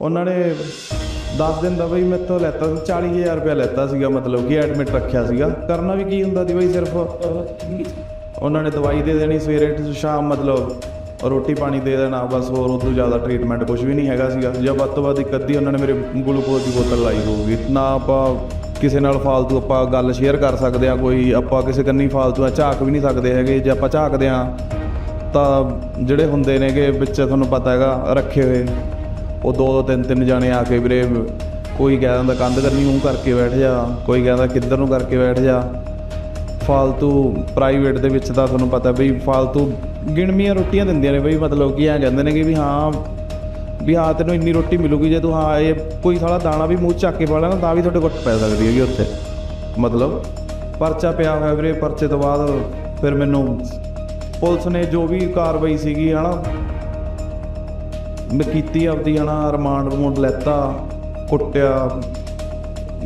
ਉਹਨਾਂ ਨੇ 10 ਦਿਨ ਦਾ ਬਈ ਮੈਥੋਂ ਲੈਤਾ ਸੀ 40000 ਰੁਪਇਆ ਲੈਤਾ ਸੀਗਾ, ਮਤਲਬ ਕਿ ਐਡਮਿਟ ਰੱਖਿਆ ਸੀਗਾ। ਕਰਨਾ ਵੀ ਕੀ ਹੁੰਦਾ ਸੀ ਬਈ ਸਿਰਫ? ਉਹਨਾਂ ਨੇ ਦਵਾਈ ਦੇ ਦੇਣੀ ਸਵੇਰੇ ਤੇ ਸ਼ਾਮ ਮਤਲਬ ਰੋਟੀ ਪਾਣੀ ਦੇ ਦੇਣਾ, ਬਸ ਹੋਰ ਉਦੋਂ ਜ਼ਿਆਦਾ ਟ੍ਰੀਟਮੈਂਟ ਕੁਝ ਵੀ ਨਹੀਂ ਹੈਗਾ ਸੀਗਾ। ਜਾਂ ਵੱਧ ਤੋਂ ਵੱਧ ਇੱਕ ਅੱਧੀ ਉਹਨਾਂ ਨੇ ਮੇਰੇ ਗਲੂਕੋਜ਼ ਦੀ ਬੋਤਲ ਲਾਈ ਹੋਊਗੀ। ਨਾ ਆਪਾਂ ਕਿਸੇ ਨਾਲ ਫਾਲਤੂ ਆਪਾਂ ਗੱਲ ਸ਼ੇਅਰ ਕਰ ਸਕਦੇ ਆ ਕੋਈ ਆਪਾਂ ਕਿਸੇ ਕੰਨੀ ਫਾਲਤੂ ਆ ਝਾਕ ਵੀ ਨਹੀਂ ਸਕਦੇ ਹੈਗੇ। ਜੇ ਆਪਾਂ ਝਾਕਦੇ ਆ ਤਾਂ ਜਿਹੜੇ ਹੁੰਦੇ ਨੇਗੇ ਵਿੱਚ ਤੁਹਾਨੂੰ ਪਤਾ ਹੈਗਾ, ਰੱਖੇ ਹੋਏ। ਉਹ ਦੋ ਦੋ ਤਿੰਨ ਤਿੰਨ ਜਾਣੇ ਆ ਕੇ ਵੀਰੇ, ਕੋਈ ਕਹਿ ਦਿੰਦਾ ਕੰਧ ਕਰਨੀ ਮੂੰਹ ਕਰਕੇ ਬੈਠ ਜਾ। ਕੋਈ ਕਹਿੰਦਾ ਕਿੱਧਰ ਨੂੰ ਕਰਕੇ ਬੈਠ ਜਾ। ਫਾਲਤੂ ਪ੍ਰਾਈਵੇਟ ਦੇ ਵਿੱਚ ਤਾਂ ਤੁਹਾਨੂੰ ਪਤਾ ਬਈ ਫਾਲਤੂ ਗਿਣਵੀਆਂ ਰੋਟੀਆਂ ਦਿੰਦੀਆਂ ਨੇ ਬਈ, ਮਤਲਬ ਕਿ ਐ ਕਹਿੰਦੇ ਨੇ ਕਿ ਵੀ ਹਾਂ ਵੀ ਹਾਂ ਤੈਨੂੰ ਇੰਨੀ ਰੋਟੀ ਮਿਲੂਗੀ ਜੇ ਤੂੰ ਹਾਂ, ਇਹ ਕੋਈ ਸਾਲਾ ਦਾਣਾ ਵੀ ਮੂੰਹ ਚੱਕ ਕੇ ਪਾ ਲੈਣਾ, ਤਾਂ ਵੀ ਤੁਹਾਡੇ ਕੋਲ ਪੈ ਸਕਦੀ ਹੈਗੀ ਉੱਥੇ। ਮਤਲਬ ਪਰਚਾ ਪਿਆ ਹੋਇਆ ਵੀਰੇ, ਪਰਚੇ ਤੋਂ ਬਾਅਦ ਫਿਰ ਮੈਨੂੰ ਪੁਲਿਸ ਨੇ ਜੋ ਵੀ ਕਾਰਵਾਈ ਸੀਗੀ, ਹਨਾ ਮੈਂ ਕੀਤੀ ਆਪਦੀ ਹਨਾ, ਰਿਮਾਂਡ ਰਿਮੋਟ ਲੈਤਾ, ਕੁੱਟਿਆ।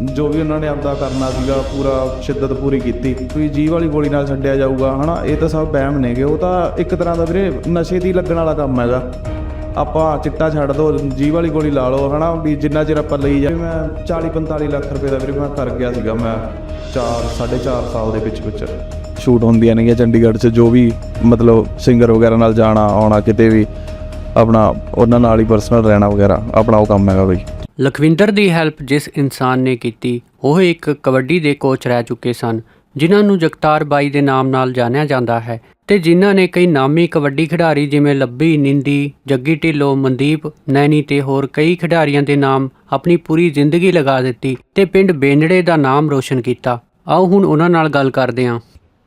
ਜੋ ਵੀ ਉਹਨਾਂ ਨੇ ਆਪਦਾ ਕਰਨਾ ਸੀਗਾ, ਪੂਰਾ ਸ਼ਿੱਦਤ ਪੂਰੀ ਕੀਤੀ। ਵੀ ਜੀ ਵਾਲੀ ਗੋਲੀ ਨਾਲ ਛੱਡਿਆ ਜਾਊਗਾ, ਹਨਾ, ਇਹ ਤਾਂ ਸਭ ਵਹਿਮ ਨੇਗੇ। ਉਹ ਤਾਂ ਇੱਕ ਤਰ੍ਹਾਂ ਦਾ ਵੀਰੇ ਨਸ਼ੇ ਦੀ ਲੱਗਣ ਵਾਲਾ ਕੰਮ ਹੈਗਾ। ਆਪਾਂ ਚਿੱਟਾ ਛੱਡ ਦੋ ਜੀ ਵਾਲੀ ਗੋਲੀ ਲਾ ਲਓ, ਹਨਾ, ਵੀ ਜਿੰਨਾ ਚਿਰ ਆਪਾਂ ਲਈ ਜਾ ਮੈਂ 40 45 ਲੱਖ ਰੁਪਏ ਦਾ ਵੀਰੇ ਮੈਂ ਕਰ ਗਿਆ ਸੀਗਾ, ਮੈਂ 4 4.5 ਸਾਲ ਦੇ ਵਿੱਚ ਵਿੱਚ ਸ਼ੂਟ ਹੁੰਦੀਆਂ ਨੇਗੀਆਂ ਚੰਡੀਗੜ੍ਹ 'ਚ, ਜੋ ਵੀ ਮਤਲਬ ਸਿੰਗਰ ਵਗੈਰਾ ਨਾਲ ਜਾਣਾ, ਆਉਣਾ, ਕਿਤੇ ਵੀ। ਆਪਣਾ ਉਹਨਾਂ ਨਾਲ ਹੀ ਪਰਸਨਲ ਰਹਿਣਾ ਵਗੈਰਾ ਆਪਣਾ ਉਹ ਕੰਮ ਹੈਗਾ ਬਈ। ਲਖਵਿੰਦਰ ਦੀ ਹੈਲਪ ਜਿਸ ਇਨਸਾਨ ਨੇ ਕੀਤੀ ਉਹ ਇੱਕ ਕਬੱਡੀ ਦੇ ਕੋਚ ਰਹਿ ਚੁੱਕੇ ਸਨ ਜਿਨ੍ਹਾਂ ਨੂੰ ਜਗਤਾਰ ਬਾਈ ਦੇ ਨਾਮ ਨਾਲ ਜਾਣਿਆ ਜਾਂਦਾ ਹੈ ਤੇ ਜਿਨ੍ਹਾਂ ਨੇ ਕਈ ਨਾਮੀ ਕਬੱਡੀ ਖਿਡਾਰੀ ਜਿਵੇਂ ਲੱਭੀ ਨਿੰਦੀ ਜੱਗੀ ਢਿੱਲੋਂ ਮਨਦੀਪ ਨੈਣੀ ਤੇ ਹੋਰ ਕਈ ਖਿਡਾਰੀਆਂ ਦੇ ਨਾਮ ਆਪਣੀ ਪੂਰੀ ਜ਼ਿੰਦਗੀ ਲਗਾ ਦਿੱਤੀ ਤੇ ਪਿੰਡ ਬੇਨੜੇ ਦਾ ਨਾਮ ਰੋਸ਼ਨ ਕੀਤਾ। ਆਓ ਹੁਣ ਉਹਨਾਂ ਨਾਲ ਗੱਲ ਕਰਦੇ ਹਾਂ।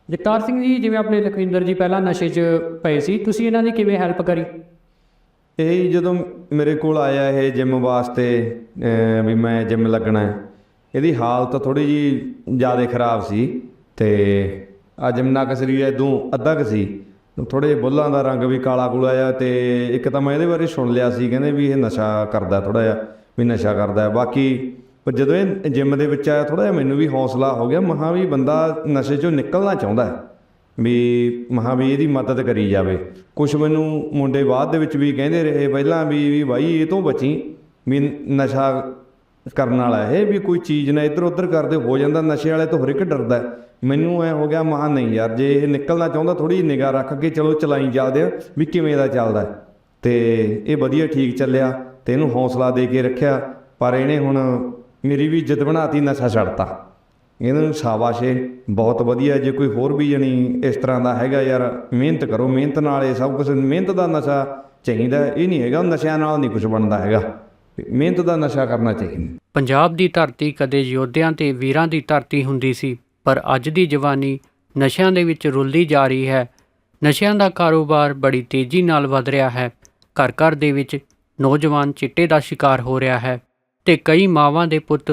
ਜਗਤਾਰ ਸਿੰਘ ਜੀ ਜਿਵੇਂ ਆਪਣੇ ਲਖਵਿੰਦਰ ਜੀ ਪਹਿਲਾਂ ਨਸ਼ੇ 'ਚ ਪਏ ਸੀ ਤੁਸੀਂ ਇਹਨਾਂ ਦੀ ਕਿਵੇਂ ਹੈਲਪ ਕਰੀ? ਇਹ ਜਦੋਂ ਮੇਰੇ ਕੋਲ ਆਇਆ ਇਹ ਜਿਮ ਵਾਸਤੇ ਵੀ ਮੈਂ ਜਿਮ ਲੱਗਣਾ ਹੈ, ਇਹਦੀ ਹਾਲਤ ਥੋੜੀ ਜੀ ਜ਼ਿਆਦਾ ਖਰਾਬ ਸੀ ਤੇ ਆ ਜਿੰਨਾ ਕੁ ਸਰੀਰ ਇਦੋਂ ਅੱਧਾ ਕੁ ਸੀ ਥੋੜੇ ਬੁੱਲਾਂ ਦਾ ਰੰਗ ਵੀ ਕਾਲਾ ਕੂਲਾ ਆ ਤੇ ਇੱਕ ਤਾਂ ਮੈਂ ਇਹਦੇ ਬਾਰੇ ਸੁਣ ਲਿਆ ਸੀ, ਕਹਿੰਦੇ ਵੀ ਇਹ ਨਸ਼ਾ ਕਰਦਾ ਥੋੜਾ ਜਿਹਾ, ਵੀ ਨਸ਼ਾ ਕਰਦਾ ਬਾਕੀ ਪਰ ਜਦੋਂ ਇਹ ਜਿਮ ਦੇ ਵਿੱਚ ਆਇਆ ਥੋੜਾ ਜਿਹਾ ਮੈਨੂੰ ਵੀ ਹੌਸਲਾ ਹੋ ਗਿਆ, ਮਹਾ ਵੀ ਬੰਦਾ ਨਸ਼ੇ ਚੋਂ ਨਿਕਲਣਾ ਚਾਹੁੰਦਾ ਹੈ। ਵੀ ਮਹਾ ਵੀ ਇਹਦੀ ਮਦਦ ਕਰੀ ਜਾਵੇ। ਕੁਝ ਮੈਨੂੰ ਮੁੰਡੇ ਬਾਅਦ ਦੇ ਵਿੱਚ ਵੀ ਕਹਿੰਦੇ ਰਹੇ, ਪਹਿਲਾਂ ਵੀ ਵੀ ਬਾਈ ਇਹ ਤੋਂ ਬਚੀ ਵੀ ਨਸ਼ਾ ਕਰਨ ਵਾਲਾ ਇਹ, ਵੀ ਕੋਈ ਚੀਜ਼ ਨਾ ਇੱਧਰ ਉੱਧਰ ਕਰਦੇ, ਹੋ ਜਾਂਦਾ, ਨਸ਼ੇ ਵਾਲੇ ਤੋਂ ਹਰ ਇੱਕ ਡਰਦਾ ਮੈਨੂੰ ਐ ਹੋ ਗਿਆ ਮਹਾ ਨਹੀਂ ਯਾਰ, ਜੇ ਇਹ ਨਿਕਲਣਾ ਚਾਹੁੰਦਾ ਥੋੜੀ ਨਿਗਾਹ ਰੱਖ ਕੇ ਚਲੋ ਚਲਾਈ ਚੱਲਦੇ ਆ, ਵੀ ਕਿਵੇਂ ਦਾ ਚੱਲਦਾ ਹੈ। ਤੇ ਇਹ ਵਧੀਆ ਠੀਕ ਚੱਲਿਆ, ਤੇ ਇਹਨੂੰ ਹੌਸਲਾ ਦੇ ਕੇ ਰੱਖਿਆ, ਪਰ ਇਹਨੇ ਹੁਣ ਮੇਰੀ ਵੀ ਇੱਜ਼ਤ ਬਣਾਤੀ, ਨਸ਼ਾ ਛੱਡਤਾ। ਇਹਨਾਂ ਨੂੰ ਸ਼ਾਬਾਸ਼ ਏ। ਬਹੁਤ ਵਧੀਆ ਜੇ ਕੋਈ ਹੋਰ ਵੀ ਜਣੀ ਇਸ ਤਰ੍ਹਾਂ ਦਾ ਹੈਗਾ ਯਾਰ, ਮਿਹਨਤ ਕਰੋ, ਮਿਹਨਤ ਨਾਲ ਇਹ ਸਭ ਕੁਝ ਮਿਹਨਤ ਦਾ ਨਸ਼ਾ ਚਾਹੀਦਾ, ਇਹ ਨਹੀਂ ਹੈਗਾ, ਨਸ਼ਿਆਂ ਨਾਲ ਨਹੀਂ ਕੁਝ ਬਣਦਾ ਹੈਗਾ। ਮਿਹਨਤ ਦਾ ਨਸ਼ਾ ਕਰਨਾ ਚਾਹੀਦਾ। ਪੰਜਾਬ ਦੀ ਧਰਤੀ ਕਦੇ ਯੋਧਿਆਂ ਤੇ ਵੀਰਾਂ ਦੀ ਧਰਤੀ ਹੁੰਦੀ ਸੀ, ਪਰ ਅੱਜ ਦੀ ਜਵਾਨੀ ਨਸ਼ਿਆਂ ਦੇ ਵਿੱਚ ਰੁਲਦੀ ਜਾ ਰਹੀ ਹੈ। ਨਸ਼ਿਆਂ ਦਾ ਕਾਰੋਬਾਰ ਬੜੀ ਤੇਜ਼ੀ ਨਾਲ ਵਧ ਰਿਹਾ ਹੈ। ਘਰ ਘਰ ਦੇ ਵਿੱਚ ਨੌਜਵਾਨ ਚਿੱਟੇ ਦਾ ਸ਼ਿਕਾਰ ਹੋ ਰਿਹਾ ਹੈ ਤੇ ਕਈ ਮਾਵਾਂ ਦੇ ਪੁੱਤ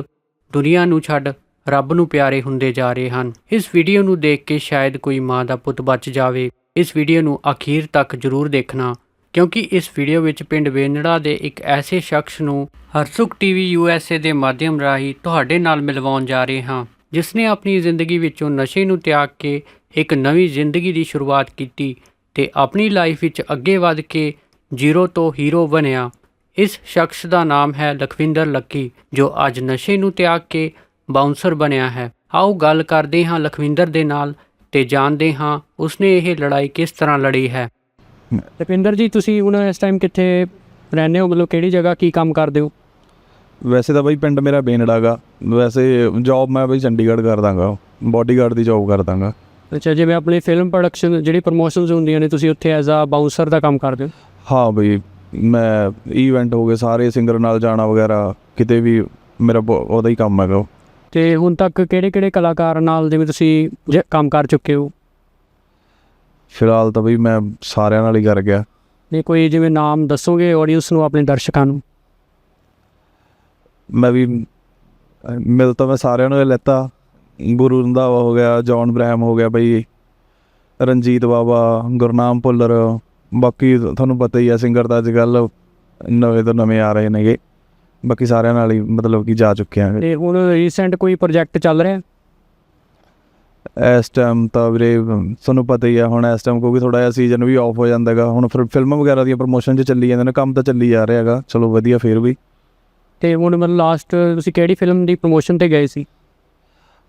ਦੁਨੀਆ ਨੂੰ ਛੱਡ ਰੱਬ ਨੂੰ ਪਿਆਰੇ ਹੁੰਦੇ ਜਾ ਰਹੇ ਹਨ। ਇਸ ਵੀਡੀਓ ਨੂੰ ਦੇਖ ਕੇ ਸ਼ਾਇਦ ਕੋਈ ਮਾਂ ਦਾ ਪੁੱਤ ਬਚ ਜਾਵੇ। ਇਸ ਵੀਡੀਓ ਨੂੰ ਅਖੀਰ ਤੱਕ ਜ਼ਰੂਰ ਦੇਖਣਾ, ਕਿਉਂਕਿ ਇਸ ਵੀਡੀਓ ਵਿੱਚ ਪਿੰਡ ਵੇਨੜਾ ਦੇ ਇੱਕ ਐਸੇ ਸ਼ਖਸ ਨੂੰ ਹਰਸੁਖ ਟੀਵੀ ਯੂਐਸਏ ਦੇ ਮਾਧਿਅਮ ਰਾਹੀਂ ਤੁਹਾਡੇ ਨਾਲ ਮਿਲਵਾਉਣ ਜਾ ਰਹੇ ਹਾਂ ਜਿਸ ਨੇ ਆਪਣੀ ਜ਼ਿੰਦਗੀ ਵਿੱਚੋਂ ਨਸ਼ੇ ਨੂੰ ਤਿਆਗ ਕੇ ਇੱਕ ਨਵੀਂ ਜ਼ਿੰਦਗੀ ਦੀ ਸ਼ੁਰੂਆਤ ਕੀਤੀ ਤੇ ਆਪਣੀ ਲਾਈਫ ਵਿੱਚ ਅੱਗੇ ਵਧ ਕੇ ਜ਼ੀਰੋ ਤੋਂ ਹੀਰੋ ਬਣਿਆ। ਇਸ ਸ਼ਖਸ ਦਾ ਨਾਮ ਹੈ ਲਖਵਿੰਦਰ ਲੱਕੀ, ਜੋ ਅੱਜ ਨਸ਼ੇ ਨੂੰ ਤਿਆਗ ਕੇ ਬਾਉਂਸਰ ਬਣਿਆ ਹੈ। ਆਓ ਗੱਲ ਕਰਦੇ ਹਾਂ ਲਖਵਿੰਦਰ ਦੇ ਨਾਲ ਤੇ ਜਾਣਦੇ ਹਾਂ ਉਸਨੇ ਇਹ ਲੜਾਈ ਕਿਸ ਤਰ੍ਹਾਂ ਲੜੀ ਹੈ। ਲਖਵਿੰਦਰ ਜੀ ਤੁਸੀਂ ਹੁਣ ਇਸ ਟਾਈਮ ਕਿੱਥੇ ਰਹਿੰਦੇ ਹੋ? ਮਤਲਬ ਕਿਹੜੀ ਜਗ੍ਹਾ ਕੀ ਕੰਮ ਕਰਦੇ ਹੋ? ਵੈਸੇ ਤਾਂ ਬਈ ਪਿੰਡ ਮੇਰਾ ਬੇਨੜਾਗਾ ਵੈਸੇ ਜੌਬ ਮੈਂ ਬਈ ਚੰਡੀਗੜ੍ਹ ਕਰ ਦਾਂਗਾ। ਬਾਡੀਗਾਰਡ ਦੀ ਜੌਬ ਕਰ ਦਾਂਗਾ। ਅੱਛਾ ਜਿਵੇਂ ਆਪਣੀ ਫਿਲਮ ਪ੍ਰੋਡਕਸ਼ਨ ਜਿਹੜੀ ਪ੍ਰੋਮੋਸ਼ਨਸ ਹੁੰਦੀਆਂ ਨੇ ਤੁਸੀਂ ਉੱਥੇ ਐਜ਼ ਅ ਬਾਉਂਸਰ ਦਾ ਕੰਮ ਕਰਦੇ ਹੋ? ਹਾਂ ਬਈ ਮੈਂ ਇਵੈਂਟ ਹੋ ਗਏ ਸਾਰੇ ਸਿੰਗਰ ਨਾਲ ਜਾਣਾ ਵਗੈਰਾ ਕਿਤੇ ਵੀ ਮੇਰਾ ਉਹਦਾ ਹੀ ਕੰਮ ਹੈਗਾ। ਉਹ। ਤੇ ਹੁਣ ਤੱਕ ਕਿਹੜੇ ਕਿਹੜੇ ਕਲਾਕਾਰ ਨਾਲ ਜਿਵੇਂ ਤੁਸੀਂ ਕੰਮ ਕਰ ਚੁੱਕੇ ਹੋ? ਫਿਲਹਾਲ ਤਾਂ ਬਈ ਮੈਂ ਸਾਰਿਆਂ ਨਾਲ ਹੀ ਕਰ ਗਿਆ। ਨੇ ਕੋਈ ਜਿਵੇਂ ਨਾਮ ਦੱਸੋਗੇ ਆਡੀਅנס ਨੂੰ ਆਪਣੇ ਦਰਸ਼ਕਾਂ ਨੂੰ? ਮੈਂ ਵੀ ਮਿਲ ਤਾਂ ਮੈਂ ਸਾਰਿਆਂ ਨੂੰ ਲੈਤਾ। ਗੁਰੂ ਰੰਧਾਵਾ ਹੋ ਗਿਆ ਜੌਨ ਬ੍ਰੈਮ ਹੋ ਗਿਆ ਬਈ ਰਣਜੀਤ ਬਾਬਾ ਗੁਰਨਾਮ ਭੁੱਲਰ। ਬਾਕੀ ਤੁਹਾਨੂੰ ਪਤਾ ਹੀ ਆ ਸਿੰਗਰ ਤਾਂ ਅੱਜ ਕੱਲ ਨਵੇਂ ਤੋਂ ਨਵੇਂ ਆ ਰਹੇ ਨੇਗੇ। ਬਾਕੀ ਸਾਰਿਆਂ ਨਾਲ ਹੀ ਮਤਲਬ ਕਿ ਜਾ ਚੁੱਕੇ ਆ ਤੇ ਹੁਣ ਰੀਸੈਂਟ ਕੋਈ ਪ੍ਰੋਜੈਕਟ ਚੱਲ ਰਿਹਾ? ਇਸ ਟਾਈਮ ਤਾਂ ਵੀਰੇ ਤੁਹਾਨੂੰ ਪਤਾ ਹੀ ਆ ਹੁਣ ਇਸ ਟਾਈਮ ਕਿਉਂਕਿ ਥੋੜਾ ਜਿਹਾ ਸੀਜ਼ਨ ਵੀ ਆਫ ਹੋ ਜਾਂਦਾ ਹੈਗਾ ਹੁਣ ਫਿਰ ਫਿਲਮਾਂ ਵਗੈਰਾ ਦੀਆਂ ਪ੍ਰੋਮੋਸ਼ਨ 'ਚ ਚੱਲੀ ਜਾਂਦੇ ਨੇ ਕੰਮ ਤਾਂ ਚੱਲੀ ਜਾ ਰਿਹਾ ਹੈਗਾ ਚਲੋ ਵਧੀਆ ਫਿਰ ਵੀ। ਤੇ ਹੁਣ ਮਤਲਬ ਲਾਸਟ ਤੁਸੀਂ ਕਿਹੜੀ ਫਿਲਮ ਦੀ ਪ੍ਰੋਮੋਸ਼ਨ ਤੇ ਗਏ ਸੀ?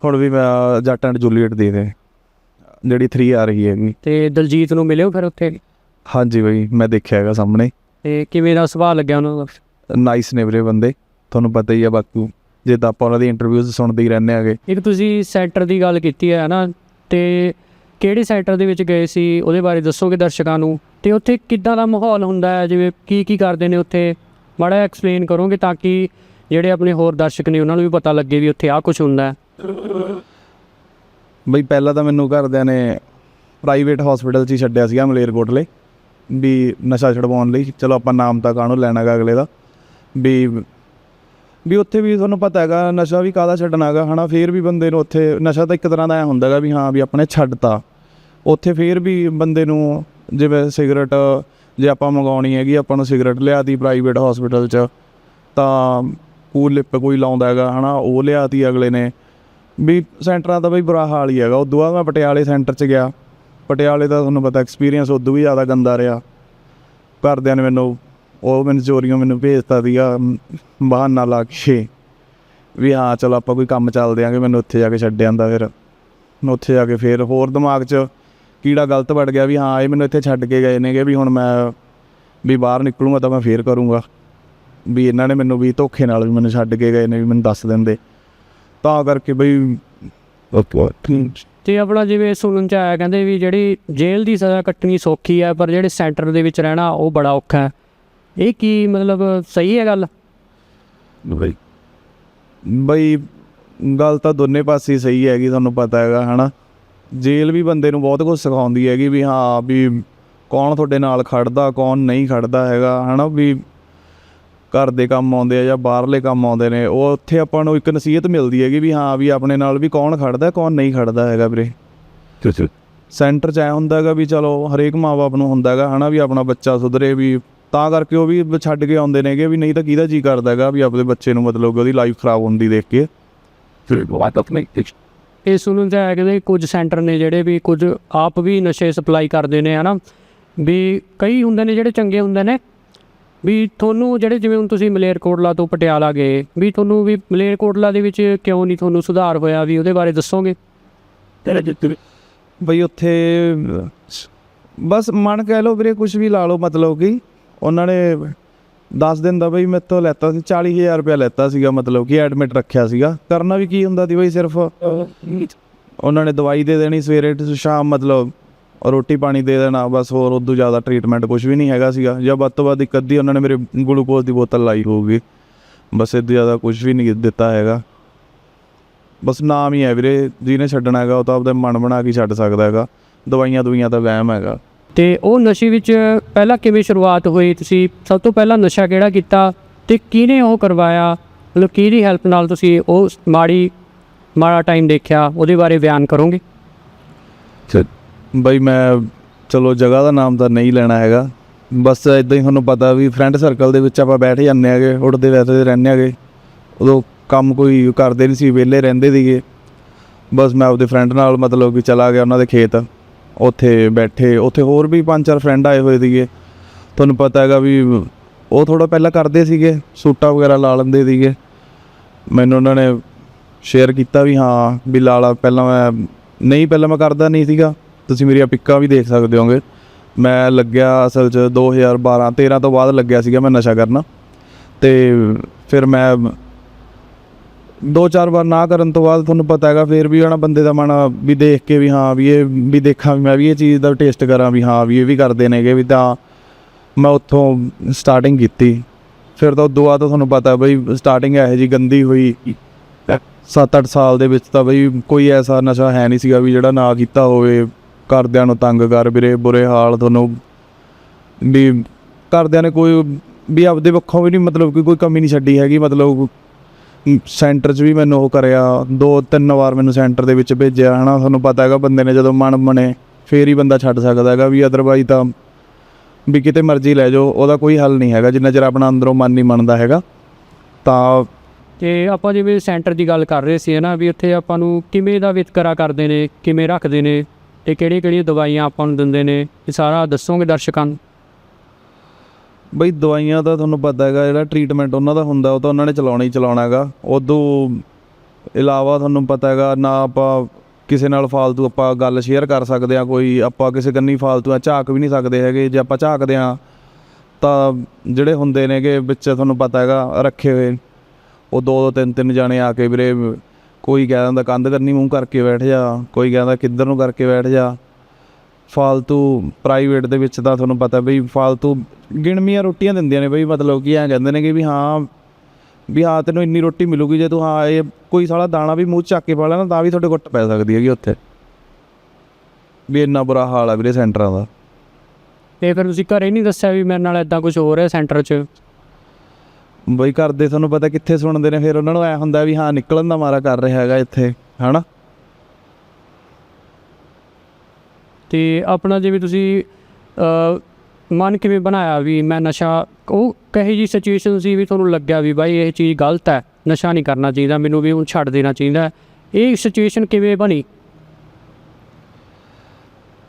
ਹੁਣ ਵੀ ਮੈਂ ਜੱਟ ਐਂਡ ਜੂਲੀਅਟ ਦੀ ਦੇ ਜਿਹੜੀ 3 ਆ ਰਹੀ ਹੈਗੀ। ਤੇ ਦਲਜੀਤ ਨੂੰ ਮਿਲਿਓ ਫਿਰ ਉੱਥੇ? ਹਾਂਜੀ ਬਈ ਮੈਂ ਦੇਖਿਆ ਹੈਗਾ ਸਾਹਮਣੇ। ਤੇ ਕਿਵੇਂ ਦਾ ਸੁਭਾਅ ਲੱਗਿਆ ਉਹਨਾਂ ਦਾ? ਨਾਈਸ ਨੇ ਵੀਰੇ ਬੰਦੇ ਤੁਹਾਨੂੰ ਪਤਾ ਹੀ ਆ ਬਾਕੀ। ਜਿੱਦਾਂ ਆਪਾਂ ਉਹਨਾਂ ਦੀ ਇੰਟਰਵਿਊਜ਼ ਸੁਣਦੇ ਹੀ ਰਹਿੰਦੇ ਆਗੇ। ਇੱਕ ਤੁਸੀਂ ਸੈਂਟਰ ਦੀ ਗੱਲ ਕੀਤੀ ਹੈ ਨਾ ਤੇ ਕਿਹੜੇ ਸੈਂਟਰ ਦੇ ਵਿੱਚ ਗਏ ਸੀ ਉਹਦੇ ਬਾਰੇ ਦੱਸੋਗੇ ਦਰਸ਼ਕਾਂ ਨੂੰ? ਤੇ ਉੱਥੇ ਕਿੱਦਾਂ ਦਾ ਮਾਹੌਲ ਹੁੰਦਾ ਹੈ? ਜਿਵੇਂ ਕੀ ਕੀ ਕਰਦੇ ਨੇ ਉੱਥੇ? ਮਾੜਾ ਐਕਸਪਲੇਨ ਕਰੋਗੇ ਤਾਂ ਕਿ ਜਿਹੜੇ ਆਪਣੇ ਹੋਰ ਦਰਸ਼ਕ ਨੇ ਉਹਨਾਂ ਨੂੰ ਵੀ ਪਤਾ ਲੱਗੇ ਵੀ ਉੱਥੇ ਆਹ ਕੁਝ ਹੁੰਦਾ ਹੈ। ਬਈ ਪਹਿਲਾਂ ਤਾਂ ਮੈਨੂੰ ਘਰਦਿਆਂ ਨੇ ਪ੍ਰਾਈਵੇਟ ਹਸਪੀਟਲ 'ਚ ਹੀ ਛੱਡਿਆ ਸੀਗਾ ਮਲੇਰਕੋਟਲੇ। ਵੀ ਨਸ਼ਾ ਛਡਵਾਉਣ ਲਈ। ਚਲੋ ਆਪਾਂ ਨਾਮ ਤਾਂ ਕਾਹਨੂੰ ਲੈਣਾਗਾ ਅਗਲੇ ਦਾ। ਵੀ ਵੀ ਉੱਥੇ ਵੀ ਤੁਹਾਨੂੰ ਪਤਾ ਹੈਗਾ, ਨਸ਼ਾ ਵੀ ਕਾਹਦਾ ਛੱਡਣਾ ਹੈਗਾ, ਹਨਾ? ਫੇਰ ਵੀ ਬੰਦੇ ਨੂੰ ਉੱਥੇ ਨਸ਼ਾ ਤਾਂ ਇੱਕ ਤਰ੍ਹਾਂ ਦਾ ਐ ਹੁੰਦਾ ਹੈਗਾ ਵੀ ਹਾਂ ਵੀ ਆਪਣੇ ਛੱਡਤਾ। ਉੱਥੇ ਫੇਰ ਵੀ ਬੰਦੇ ਨੂੰ ਜਿਵੇਂ ਸਿਗਰਟ ਜੇ ਆਪਾਂ ਮੰਗਾਉਣੀ ਹੈਗੀ, ਆਪਾਂ ਨੂੰ ਸਿਗਰਟ ਲਿਆਤੀ ਪ੍ਰਾਈਵੇਟ ਹਸਪੀਟਲ 'ਚ, ਤਾਂ ਕੂਲ ਲਿਪ ਕੋਈ ਲਾਉਂਦਾ ਹੈਗਾ, ਹਨਾ? ਉਹ ਲਿਆਤੀ ਅਗਲੇ ਨੇ। ਵੀ ਸੈਂਟਰਾਂ ਦਾ ਬਈ ਬੁਰਾ ਹਾਲ ਹੀ ਹੈਗਾ। ਉਦੋਂ ਬਾਅਦ ਮੈਂ ਪਟਿਆਲੇ ਸੈਂਟਰ 'ਚ ਗਿਆ। ਪਟਿਆਲੇ ਦਾ ਤੁਹਾਨੂੰ ਪਤਾ ਐਕਸਪੀਰੀਅੰਸ ਉਦੋਂ ਵੀ ਜ਼ਿਆਦਾ ਗੰਦਾ ਰਿਹਾ। ਘਰਦਿਆਂ ਨੇ ਮੈਨੂੰ ਉਹ ਮੈਨੂੰ ਚੋਰੀਆਂ ਮੈਨੂੰ ਭੇਜਤਾ ਸੀਗਾ ਬਹਾਨਾ ਲਾ ਕੇ। ਵੀ ਹਾਂ ਚਲੋ ਆਪਾਂ ਕੋਈ ਕੰਮ ਚੱਲ ਦਿਆਂਗੇ ਮੈਨੂੰ ਉੱਥੇ ਜਾ ਕੇ ਛੱਡ ਜਾਂਦਾ ਫਿਰ। ਮੈਂ ਉੱਥੇ ਜਾ ਕੇ ਫਿਰ ਹੋਰ ਦਿਮਾਗ 'ਚ ਕੀੜਾ ਗਲਤ ਵੜ ਗਿਆ ਵੀ ਹਾਂ ਇਹ ਮੈਨੂੰ ਇੱਥੇ ਛੱਡ ਕੇ ਗਏ ਨੇਗੇ ਵੀ ਹੁਣ ਮੈਂ ਵੀ ਬਾਹਰ ਨਿਕਲੂੰਗਾ ਤਾਂ ਮੈਂ ਫੇਰ ਕਰੂੰਗਾ। ਵੀ ਇਹਨਾਂ ਨੇ ਮੈਨੂੰ ਵੀ ਧੋਖੇ ਨਾਲ ਵੀ ਮੈਨੂੰ ਛੱਡ ਕੇ ਗਏ ਨੇ ਵੀ ਮੈਨੂੰ ਦੱਸ ਦਿੰਦੇ। ਤਾਂ ਕਰਕੇ ਬਈ ਤੇ ਆਪਣਾ ਜਿਵੇਂ ਸੁਣਨ ਚ ਆਇਆ ਕਹਿੰਦੇ ਵੀ ਜਿਹੜੀ ਜੇਲ੍ਹ ਦੀ ਸਜ਼ਾ ਕੱਟਣੀ ਸੌਖੀ ਹੈ ਪਰ ਜਿਹੜੇ ਸੈਂਟਰ ਦੇ ਵਿੱਚ ਰਹਿਣਾ ਉਹ ਬੜਾ ਔਖਾ ਹੈ। ਇਹ ਕੀ ਮਤਲਬ ਸਹੀ ਹੈ ਗੱਲ? ਬਈ ਗੱਲ ਤਾਂ ਦੋਨੇ ਪਾਸੇ ਹੀ ਸਹੀ ਹੈਗੀ ਤੁਹਾਨੂੰ ਪਤਾ ਹੈਗਾ ਹਨਾ? ਜੇਲ੍ਹ ਵੀ ਬੰਦੇ ਨੂੰ ਬਹੁਤ ਕੁਝ ਸਿਖਾਉਂਦੀ ਹੈਗੀ ਵੀ ਹਾਂ ਵੀ ਕੌਣ ਤੁਹਾਡੇ ਨਾਲ ਖੜਦਾ ਕੌਣ ਨਹੀਂ ਖੜਦਾ ਹੈਗਾ ਹਨਾ? ਵੀ ਘਰ ਦੇ ਕੰਮ ਆਉਂਦੇ ਆ ਜਾਂ ਬਾਹਰਲੇ ਕੰਮ ਆਉਂਦੇ ਨੇ ਉਹ ਉੱਥੇ ਆਪਾਂ ਨੂੰ ਇੱਕ ਨਸੀਹਤ ਮਿਲਦੀ ਹੈਗੀ ਵੀ ਹਾਂ ਵੀ ਆਪਣੇ ਨਾਲ ਵੀ ਕੌਣ ਖੜਦਾ ਕੌਣ ਨਹੀਂ ਖੜਦਾ ਹੈਗਾ ਵੀਰੇ। ਸੈਂਟਰ 'ਚ ਐ ਹੁੰਦਾ ਹੈਗਾ ਵੀ ਚਲੋ ਹਰੇਕ ਮਾਪੇ ਨੂੰ ਹੁੰਦਾ ਹੈਗਾ ਹਨਾ? ਵੀ ਆਪਣਾ ਬੱਚਾ ਸੁਧਰੇ ਵੀ ਤਾਂ ਕਰਕੇ ਉਹ ਵੀ ਛੱਡ ਕੇ ਆਉਂਦੇ ਨੇਗੇ ਵੀ ਨਹੀਂ ਤਾਂ ਕਿਹਦਾ ਜੀ ਕਰਦਾ ਹੈਗਾ ਵੀ ਆਪਣੇ ਬੱਚੇ ਨੂੰ ਮਤਲਬ ਕਿ ਉਹਦੀ ਲਾਈਫ ਖਰਾਬ ਹੁੰਦੀ ਦੇਖ ਕੇ। ਇਹ ਸੁਣਨ ਚ ਆਇਆ ਕਹਿੰਦੇ ਕੁਝ ਸੈਂਟਰ ਨੇ ਜਿਹੜੇ ਵੀ ਕੁਝ ਆਪ ਵੀ ਨਸ਼ੇ ਸਪਲਾਈ ਕਰਦੇ ਨੇ ਹਨਾ? ਵੀ ਕਈ ਹੁੰਦੇ ਨੇ ਜਿਹੜੇ ਚੰਗੇ ਹੁੰਦੇ ਨੇ ਵੀ ਤੁਹਾਨੂੰ ਜਿਹੜੇ ਜਿਵੇਂ ਹੁਣ ਤੁਸੀਂ ਮਲੇਰਕੋਟਲਾ ਤੋਂ ਪਟਿਆਲਾ ਗਏ ਵੀ ਤੁਹਾਨੂੰ ਵੀ ਮਲੇਰਕੋਟਲਾ ਦੇ ਵਿੱਚ ਕਿਉਂ ਨਹੀਂ ਤੁਹਾਨੂੰ ਸੁਧਾਰ ਹੋਇਆ ਵੀ ਉਹਦੇ ਬਾਰੇ ਦੱਸੋਗੇ? ਬਈ ਉੱਥੇ ਬਸ ਮਨ ਕਹਿ ਲਓ ਵੀਰੇ ਕੁਝ ਵੀ ਲਾ ਲਓ ਮਤਲਬ ਕਿ ਉਹਨਾਂ ਨੇ 10 ਦਿਨ ਦਾ ਬਈ ਮੇਰੇ ਤੋਂ ਲੈਤਾ ਸੀ 40000 ਰੁਪਇਆ ਲੈਤਾ ਸੀਗਾ, ਮਤਲਬ ਕਿ ਐਡਮਿਟ ਰੱਖਿਆ ਸੀਗਾ। ਕਰਨਾ ਵੀ ਕੀ ਹੁੰਦਾ ਸੀ ਬਈ ਸਿਰਫ? ਉਹਨਾਂ ਨੇ ਦਵਾਈ ਦੇ ਦੇਣੀ ਸਵੇਰੇ ਤੇ ਸ਼ਾਮ ਮਤਲਬ ਰੋਟੀ ਪਾਣੀ ਦੇ ਦੇਣਾ, ਬਸ ਹੋਰ ਉਦੋਂ ਜ਼ਿਆਦਾ ਟ੍ਰੀਟਮੈਂਟ ਕੁਝ ਵੀ ਨਹੀਂ ਹੈਗਾ ਸੀਗਾ। ਜਾਂ ਵੱਧ ਤੋਂ ਵੱਧ ਇੱਕ ਅੱਧੀ ਉਹਨਾਂ ਨੇ ਮੇਰੇ ਗਲੂਕੋਜ਼ ਦੀ ਬੋਤਲ ਲਾਈ ਹੋਊਗੀ। ਬਸ ਇਦੋਂ ਜ਼ਿਆਦਾ ਕੁਝ ਵੀ ਨਹੀਂ ਦਿੱਤਾ ਹੈਗਾ। ਬਸ ਨਾਮ ਹੀ ਹੈ ਵੀਰੇ, ਜਿਹਨੇ ਛੱਡਣਾ ਹੈਗਾ, ਉਹ ਤਾਂ ਆਪਦਾ ਮਨ ਬਣਾ ਕੇ ਛੱਡ ਸਕਦਾ ਹੈਗਾ। ਦਵਾਈਆਂ ਦਵਾਈਆਂ ਤਾਂ ਵਹਿਮ ਹੈਗਾ। ਤੇ ਉਹ ਨਸ਼ੇ ਵਿੱਚ ਪਹਿਲਾਂ ਕਿਵੇਂ ਸ਼ੁਰੂਆਤ ਹੋਈ? ਤੁਸੀਂ ਸਭ ਤੋਂ ਪਹਿਲਾਂ ਨਸ਼ਾ ਕਿਹੜਾ ਕੀਤਾ ਤੇ ਕਿਹਨੇ ਉਹ ਕਰਵਾਇਆ? ਮਤਲਬ ਕਿਹਦੀ ਹੈਲਪ ਨਾਲ ਤੁਸੀਂ ਉਹ ਮਾੜੀ, ਮਾੜਾ ਟਾਈਮ ਦੇਖਿਆ? ਉਹਦੇ ਬਾਰੇ ਬਿਆਨ ਕਰੋਗੇ? ਬਈ ਮੈਂ ਚਲੋ ਜਗ੍ਹਾ ਦਾ ਨਾਮ ਤਾਂ ਨਹੀਂ ਲੈਣਾ ਹੈਗਾ। ਬਸ ਇਦਾਂ ਹੀ ਤੁਹਾਨੂੰ ਪਤਾ ਵੀ ਫਰੈਂਡ ਸਰਕਲ ਦੇ ਵਿੱਚ ਆਪਾਂ ਬੈਠ ਜਾਂਦੇ ਹੈਗੇ, ਉੱਠਦੇ ਵੈਸੇ ਰਹਿੰਦੇ ਹੈਗੇ। ਉਦੋਂ ਕੰਮ ਕੋਈ ਕਰਦੇ ਨਹੀਂ ਸੀ, ਵਿਹਲੇ ਰਹਿੰਦੇ ਸੀਗੇ। ਬਸ ਮੈਂ ਆਪਦੇ ਫਰੈਂਡ ਨਾਲ ਮਤਲਬ ਕਿ ਚਲਾ ਗਿਆ ਉਹਨਾਂ ਦੇ ਖੇਤ। ਉੱਥੇ ਬੈਠੇ, ਉੱਥੇ ਹੋਰ ਵੀ ਪੰਜ ਚਾਰ ਫਰੈਂਡ ਆਏ ਹੋਏ ਸੀਗੇ। ਤੁਹਾਨੂੰ ਪਤਾ ਹੈਗਾ ਵੀ ਉਹ ਥੋੜਾ ਪਹਿਲਾਂ ਕਰਦੇ ਸੀਗੇ, ਸੂਟਾ ਵਗੈਰਾ ਲਾ ਲੈਂਦੇ ਸੀਗੇ। ਮੈਨੂੰ ਉਹਨਾਂ ਨੇ ਸ਼ੇਅਰ ਕੀਤਾ ਵੀ ਹਾਂ, ਵੀ ਲਾਲਾ ਪਹਿਲਾਂ ਮੈਂ, ਨਹੀਂ, ਪਹਿਲਾਂ ਮੈਂ ਕਰਦਾ ਨਹੀਂ ਸੀਗਾ। ਤੁਸੀਂ ਮੇਰੀਆਂ ਪਿੱਕਾਂ ਵੀ ਦੇਖ ਸਕਦੇ ਹੋਗੇ ਮੈਂ ਲੱਗਿਆ ਅਸਲ 'ਚ 2012 13 ਤੋਂ ਬਾਅਦ ਲੱਗਿਆ ਸੀਗਾ ਮੈਂ ਨਸ਼ਾ ਕਰਨਾ। ਤੇ ਫਿਰ ਮੈਂ ਦੋ ਚਾਰ ਵਾਰ ਨਾ ਕਰਨ ਤੋਂ ਬਾਅਦ ਤੁਹਾਨੂੰ ਪਤਾ ਹੈਗਾ, ਫਿਰ ਵੀ ਉਹਨਾਂ ਬੰਦੇ ਦਾ ਮਨ ਵੀ ਦੇਖ ਕੇ ਵੀ ਹਾਂ, ਵੀ ਇਹ ਵੀ ਦੇਖਾਂ ਵੀ ਮੈਂ ਵੀ ਇਹ ਚੀਜ਼ ਦਾ ਟੇਸਟ ਕਰਾਂ ਵੀ ਹਾਂ, ਵੀ ਇਹ ਵੀ ਕਰਦੇ ਨੇਗੇ ਵੀ ਤਾਂ ਮੈਂ ਉੱਥੋਂ ਸਟਾਰਟਿੰਗ ਕੀਤੀ। ਫਿਰ ਤਾਂ ਉਦੋਂ ਬਾਅਦ ਤਾਂ ਤੁਹਾਨੂੰ ਪਤਾ ਬਈ ਸਟਾਰਟਿੰਗ ਇਹੋ ਜੀ ਗੰਦੀ ਹੋਈ। 7-8 ਸਾਲ ਦੇ ਵਿੱਚ ਤਾਂ ਬਈ ਕੋਈ ਐਸਾ ਨਸ਼ਾ ਹੈ ਨਹੀਂ ਸੀਗਾ ਵੀ ਜਿਹੜਾ ਨਾ ਕੀਤਾ ਹੋਵੇ। ਘਰਦਿਆਂ ਨੂੰ ਤੰਗ ਕਰ ਵੀਰੇ, ਬੁਰੇ ਹਾਲ ਤੁਹਾਨੂੰ ਵੀ ਘਰਦਿਆਂ ਨੇ ਕੋਈ ਵੀ ਆਪਦੇ ਪੱਖੋਂ ਵੀ ਨਹੀਂ ਮਤਲਬ ਕਿ ਕੋਈ ਕਮੀ ਨਹੀਂ ਛੱਡੀ ਹੈਗੀ, ਮਤਲਬ ਸੈਂਟਰ 'ਚ ਵੀ ਮੈਨੂੰ ਉਹ ਕਰਿਆ, ਦੋ ਤਿੰਨ ਵਾਰ ਮੈਨੂੰ ਸੈਂਟਰ ਦੇ ਵਿੱਚ ਭੇਜਿਆ, ਹਨਾ, ਤੁਹਾਨੂੰ ਪਤਾ ਹੈਗਾ ਬੰਦੇ ਨੇ ਜਦੋਂ ਮਨ ਬਣੇ, ਫੇਰ ਹੀ ਬੰਦਾ ਛੱਡ ਸਕਦਾ ਹੈਗਾ, ਵੀ ਅਦਰਵਾਈਜ਼ ਤਾਂ ਵੀ ਕਿਤੇ ਮਰਜ਼ੀ ਲੈ ਜਾਓ, ਉਹਦਾ ਕੋਈ ਹੱਲ ਨਹੀਂ ਹੈਗਾ, ਜਿੰਨਾ ਚਿਰ ਆਪਣਾ ਅੰਦਰੋਂ ਮਨ ਨਹੀਂ ਮੰਨਦਾ ਹੈਗਾ, ਤਾਂ ਤੇ ਆਪਾਂ ਜਿਵੇਂ ਸੈਂਟਰ ਦੀ ਗੱਲ ਕਰ ਰਹੇ ਸੀ ਨਾ ਵੀ ਉੱਥੇ ਆਪਾਂ ਨੂੰ ਕਿਵੇਂ ਦਾ ਵਿਤਕਰਾ ਕਰਦੇ ਨੇ, ਕਿਵੇਂ ਰੱਖਦੇ ਨੇ, ਤੇ ਕਿਹੜੀਆਂ ਕਿਹੜੀਆਂ ਦਵਾਈਆਂ ਆਪਾਂ ਨੂੰ ਦਿੰਦੇ ਨੇ, ਇਹ ਸਾਰਾ ਦੱਸੋਗੇ ਦਰਸ਼ਕਾਂ ਨੂੰ? ਬਈ ਦਵਾਈਆਂ ਦਾ ਤੁਹਾਨੂੰ ਪਤਾ ਹੈਗਾ, ਜਿਹੜਾ ਟ੍ਰੀਟਮੈਂਟ ਉਹਨਾਂ ਦਾ ਹੁੰਦਾ, ਉਹ ਤਾਂ ਉਹਨਾਂ ਨੇ ਚਲਾਉਣਾ ਹੀ ਚਲਾਉਣਾ ਹੈਗਾ। ਉਦੋਂ ਇਲਾਵਾ ਤੁਹਾਨੂੰ ਪਤਾ ਹੈਗਾ, ਨਾ ਆਪਾਂ ਕਿਸੇ ਨਾਲ ਫਾਲਤੂ ਆਪਾਂ ਗੱਲ ਸ਼ੇਅਰ ਕਰ ਸਕਦੇ ਆ ਕੋਈ ਆਪਾਂ ਕਿਸੇ ਕੰਨੀ ਫਾਲਤੂ ਆ ਝਾਕ ਵੀ ਨਹੀਂ ਸਕਦੇ ਹੈਗੇ। ਜੇ ਆਪਾਂ ਝਾਕਦੇ ਆ ਤਾਂ ਜਿਹੜੇ ਹੁੰਦੇ ਨੇਗੇ ਵਿੱਚ ਤੁਹਾਨੂੰ ਪਤਾ ਹੈਗਾ, ਰੱਖੇ ਹੋਏ। ਉਹ ਦੋ ਦੋ ਤਿੰਨ ਤਿੰਨ ਜਾਣੇ ਆ ਕੇ ਵੀਰੇ, ਕੋਈ ਕਹਿ ਦਿੰਦਾ, ਕੰਧ ਕਰਨੀ, ਮੂੰਹ ਕਰਕੇ ਬੈਠ ਜਾ। ਕੋਈ ਕਹਿੰਦਾ ਕਿੱਧਰ ਨੂੰ ਕਰਕੇ ਬੈਠ ਜਾ। ਫਾਲਤੂ ਪ੍ਰਾਈਵੇਟ ਦੇ ਵਿੱਚ ਤਾਂ ਤੁਹਾਨੂੰ ਪਤਾ ਬਈ ਫਾਲਤੂ ਗਿਣਵੀਆਂ ਰੋਟੀਆਂ ਦਿੰਦੀਆਂ ਨੇ ਬਈ ਮਤਲਬ ਕਿ ਐਂ ਕਹਿੰਦੇ ਨੇ ਕਿ ਵੀ ਹਾਂ ਵੀ ਹਾਂ ਤੈਨੂੰ ਇੰਨੀ ਰੋਟੀ ਮਿਲੂਗੀ ਜੇ ਤੂੰ ਹਾਂ ਇਹ ਕੋਈ ਸਾਲਾ ਦਾਣਾ ਵੀ ਮੂੰਹ 'ਚ ਚੱਕ ਕੇ ਪਾ ਲੈਣਾ ਤਾਂ ਵੀ ਤੁਹਾਡੇ ਗੁੱਟ ਪੈ ਸਕਦੀ ਹੈਗੀ ਉੱਥੇ। ਵੀ ਇੰਨਾ ਬੁਰਾ ਹਾਲ ਆ ਵੀਰੇ ਸੈਂਟਰਾਂ ਦਾ। ਤੇ ਫਿਰ ਤੁਸੀਂ ਘਰੇ ਨਹੀਂ ਦੱਸਿਆ ਵੀ ਮੇਰੇ ਨਾਲ ਇਦਾਂ ਕੁਝ ਹੋ ਰਿਹਾ ਸੈਂਟਰ 'ਚ? ਬਈ ਕਰਦੇ ਤੁਹਾਨੂੰ ਪਤਾ ਕਿੱਥੇ ਸੁਣਦੇ ਨੇ ਫਿਰ ਉਹਨਾਂ ਨੂੰ ਐ ਹੁੰਦਾ ਵੀ ਹਾਂ ਨਿਕਲਣ ਦਾ ਮਾਰਾ ਕਰ ਰਿਹਾ ਹੈਗਾ ਇੱਥੇ ਹਨਾ? ਤੇ ਆਪਣਾ ਜਿਵੇਂ ਤੁਸੀਂ ਮਨ ਕਿਵੇਂ ਬਣਾਇਆ ਵੀ ਮੈਂ ਨਸ਼ਾ, ਉਹ ਕਹੇ ਜੀ ਸਿਚੁਏਸ਼ਨ ਸੀ ਵੀ ਤੁਹਾਨੂੰ ਲੱਗਿਆ ਵੀ ਬਾਈ ਇਹ ਚੀਜ਼ ਗਲਤ ਹੈ, ਨਸ਼ਾ ਨਹੀਂ ਕਰਨਾ ਚਾਹੀਦਾ, ਮੈਨੂੰ ਵੀ ਹੁਣ ਛੱਡ ਦੇਣਾ ਚਾਹੀਦਾ ਇਹ ਸਿਚੁਏਸ਼ਨ ਕਿਵੇਂ ਬਣੀ?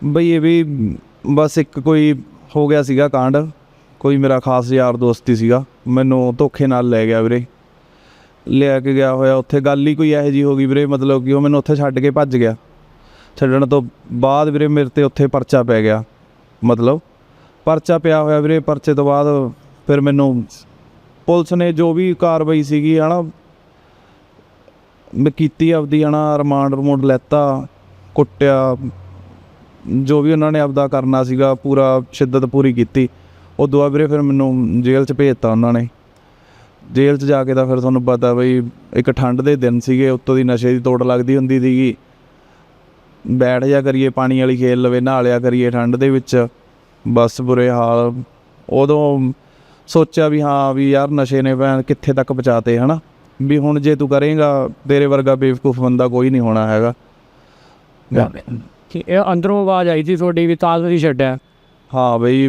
ਬਈ ਇਹ ਵੀ ਬਸ ਇੱਕ ਕੋਈ ਹੋ ਗਿਆ ਸੀਗਾ ਕਾਂਡ, ਕੋਈ ਮੇਰਾ ਖਾਸ ਯਾਰ ਦੋਸਤ ਹੀ ਸੀਗਾ, ਮੈਨੂੰ ਧੋਖੇ ਨਾਲ ਲੈ ਗਿਆ ਵੀਰੇ। ਲਿਆ ਕੇ ਗਿਆ ਹੋਇਆ, ਉੱਥੇ ਗੱਲ ਹੀ ਕੋਈ ਇਹੋ ਜੀ ਹੋ ਗਈ ਵੀਰੇ, ਮਤਲਬ ਕਿ ਉਹ ਮੈਨੂੰ ਉੱਥੇ ਛੱਡ ਕੇ ਭੱਜ ਗਿਆ। ਛੱਡਣ ਤੋਂ ਬਾਅਦ ਵੀਰੇ ਮੇਰੇ ਤੇ ਉੱਥੇ ਪਰਚਾ ਪੈ ਗਿਆ, ਮਤਲਬ ਪਰਚਾ ਪਿਆ ਹੋਇਆ ਵੀਰੇ, ਪਰਚੇ ਤੋਂ ਬਾਅਦ ਫਿਰ ਮੈਨੂੰ ਪੁਲਿਸ ਨੇ ਜੋ ਵੀ ਕਾਰਵਾਈ ਸੀਗੀ ਹਨਾ ਮੈਂ ਕੀਤੀ ਆਪਦੀ ਹਨਾ ਰਿਮਾਂਡ ਰਿਮੋਂਡ ਲੈਤਾ, ਕੁੱਟਿਆ, ਜੋ ਵੀ ਉਹਨਾਂ ਨੇ ਆਪਦਾ ਕਰਨਾ ਸੀਗਾ, ਪੂਰਾ ਸ਼ਿੱਦਤ ਪੂਰੀ ਕੀਤੀ। ਉਹ ਦੁਆ ਵੀਰੇ ਫਿਰ ਮੈਨੂੰ ਜੇਲ੍ਹ 'ਚ ਭੇਜਤਾ ਉਹਨਾਂ ਨੇ। ਜੇਲ੍ਹ 'ਚ ਜਾ ਕੇ ਤਾਂ ਫਿਰ ਤੁਹਾਨੂੰ ਪਤਾ ਬਈ ਇੱਕ ਠੰਡ ਦੇ ਦਿਨ ਸੀਗੇ, ਉੱਤੋਂ ਦੀ ਨਸ਼ੇ ਦੀ ਤੋੜ ਲੱਗਦੀ ਹੁੰਦੀ ਸੀਗੀ। ਬੈਠ ਜਾ ਕਰੀਏ ਪਾਣੀ ਵਾਲੀ ਖੇਲ ਲਵੇ ਨਹਾਲਿਆ ਕਰੀਏ ਠੰਡ ਦੇ ਵਿੱਚ। ਬਸ ਬੁਰੇ ਹਾਲ। ਉਦੋਂ ਸੋਚਿਆ ਵੀ ਹਾਂ ਵੀ ਯਾਰ ਨਸ਼ੇ ਨੇ ਭੈਣ ਕਿੱਥੇ ਤੱਕ ਪਹੁੰਚਾਤੇ ਹਨਾ? ਵੀ ਹੁਣ ਜੇ ਤੂੰ ਕਰੇਂਗਾ ਤੇਰੇ ਵਰਗਾ ਬੇਵਕੂਫ ਬੰਦਾ ਕੋਈ ਨਹੀਂ ਹੋਣਾ ਹੈਗਾ। ਕਿ ਇਹ ਅੰਦਰੋਂ ਆਵਾਜ਼ ਆਈ ਸੀ ਤੁਹਾਡੀ ਵੀ ਤਾਂ ਤੁਸੀਂ ਛੱਡਿਆ। ਹਾਂ ਬਈ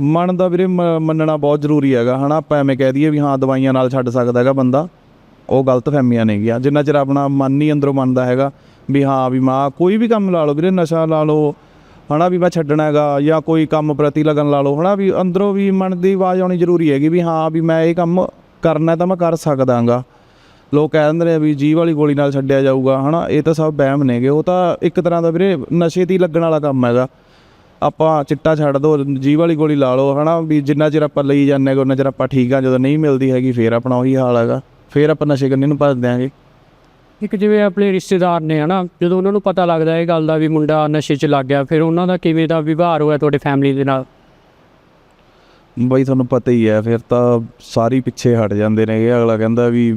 ਮਨ ਦਾ ਵੀਰੇ ਮੰਨਣਾ ਬਹੁਤ ਜ਼ਰੂਰੀ ਹੈਗਾ ਹਨਾ? ਆਪਾਂ ਐਵੇਂ ਕਹਿ ਦਈਏ ਵੀ ਹਾਂ ਦਵਾਈਆਂ ਨਾਲ ਛੱਡ ਸਕਦਾ ਹੈਗਾ ਬੰਦਾ। ਉਹ ਗਲਤ ਫਹਿਮੀਆਂ ਨੇਗੀਆਂ। ਜਿੰਨਾ ਚਿਰ ਆਪਣਾ ਮਨ ਨਹੀਂ ਅੰਦਰੋਂ ਮੰਨਦਾ ਹੈਗਾ ਵੀ ਹਾਂ, ਵੀ ਮਾਂ, ਕੋਈ ਵੀ ਕੰਮ ਲਾ ਲਓ ਵੀਰੇ, ਨਸ਼ਾ ਲਾ ਲਓ, ਹਨਾ ਵੀ ਮੈਂ ਛੱਡਣਾ ਹੈਗਾ ਜਾਂ ਕੋਈ ਕੰਮ ਪ੍ਰਤੀ ਲਗਨ ਲਾ ਲਓ, ਹਨਾ ਵੀ ਅੰਦਰੋਂ ਵੀ ਮਨ ਦੀ ਆਵਾਜ਼ ਆਉਣੀ ਜ਼ਰੂਰੀ ਹੈਗੀ ਵੀ ਹਾਂ, ਵੀ ਮੈਂ ਇਹ ਕੰਮ ਕਰਨਾ ਤਾਂ ਮੈਂ ਕਰ ਸਕਦਾਗਾ। ਲੋਕ ਕਹਿ ਦਿੰਦੇ ਨੇ ਵੀ ਜੀਵ ਵਾਲੀ ਗੋਲੀ ਨਾਲ ਛੱਡਿਆ ਜਾਊਗਾ, ਹਨਾ, ਇਹ ਤਾਂ ਸਭ ਵਹਿਮ ਨੇਗੇ, ਉਹ ਤਾਂ ਇੱਕ ਤਰ੍ਹਾਂ ਦਾ ਵੀਰੇ ਨਸ਼ੇ ਦੀ ਲੱਗਣ ਵਾਲਾ ਕੰਮ ਹੈਗਾ। ਆਪਾਂ ਚਿੱਟਾ ਛੱਡ ਦੋ ਜੀਵ ਵਾਲੀ ਗੋਲੀ ਲਾ ਲਓ, ਹਨਾ, ਵੀ ਜਿੰਨਾ ਚਿਰ ਆਪਾਂ ਲਈ ਜਾਂਦੇ ਹਾਂ ਉਹਨਾਂ ਚਿਰ ਆਪਾਂ ਠੀਕ ਆ, ਜਦੋਂ ਨਹੀਂ ਮਿਲਦੀ ਹੈਗੀ, ਫੇਰ ਆਪਣਾ ਉਹੀ ਹਾਲ ਹੈਗਾ, ਫੇਰ ਆਪਾਂ ਨਸ਼ੇ ਕਰਨੇ ਨੂੰ ਭੱਜ ਦਿਆਂਗੇ। ਇੱਕ ਜਿਵੇਂ ਆਪਣੇ ਰਿਸ਼ਤੇਦਾਰ ਨੇ ਹਨਾ ਜਦੋਂ ਉਹਨਾਂ ਨੂੰ ਪਤਾ ਲੱਗਦਾ ਇਹ ਗੱਲ ਦਾ ਵੀ ਮੁੰਡਾ ਨਸ਼ੇ 'ਚ ਲੱਗ ਗਿਆ ਫਿਰ ਉਹਨਾਂ ਦਾ ਕਿਵੇਂ ਦਾ ਵਿਵਹਾਰ ਹੋਇਆ ਤੁਹਾਡੇ ਫੈਮਿਲੀ ਦੇ ਨਾਲ? ਬਈ ਤੁਹਾਨੂੰ ਪਤਾ ਹੀ ਹੈ ਫਿਰ ਤਾਂ ਸਾਰੀ ਪਿੱਛੇ ਹਟ ਜਾਂਦੇ ਨੇ ਇਹ ਅਗਲਾ ਕਹਿੰਦਾ ਵੀ